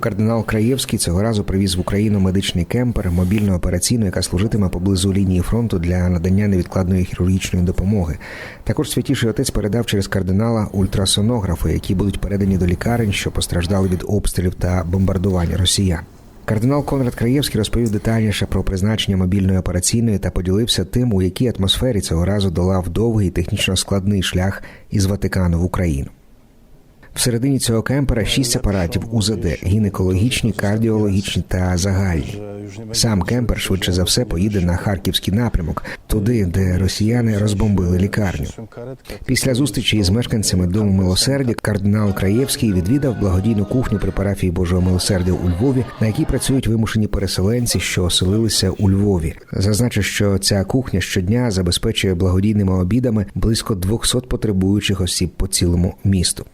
Кардинал Краєвський цього разу привіз в Україну медичний кемпер, мобільну операційну, яка служитиме поблизу лінії фронту для надання невідкладної хірургічної допомоги. Також святіший отець передав через кардинала ультрасонографи, які будуть передані до лікарень, що постраждали від обстрілів та бомбардувань росіян. Кардинал Конрад Краєвський розповів детальніше про призначення мобільної операційної та поділився тим, у якій атмосфері цього разу долав довгий технічно складний шлях із Ватикану в Україну. Всередині цього кемпера шість апаратів УЗД – гінекологічні, кардіологічні та загальні. Сам кемпер швидше за все поїде на харківський напрямок, туди, де росіяни розбомбили лікарню. Після зустрічі із мешканцями дому милосердя кардинал Краєвський відвідав благодійну кухню при парафії Божого милосердя у Львові, на якій працюють вимушені переселенці, що оселилися у Львові. Зазначив, що ця кухня щодня забезпечує благодійними обідами близько 200 потребуючих осіб по цілому місту.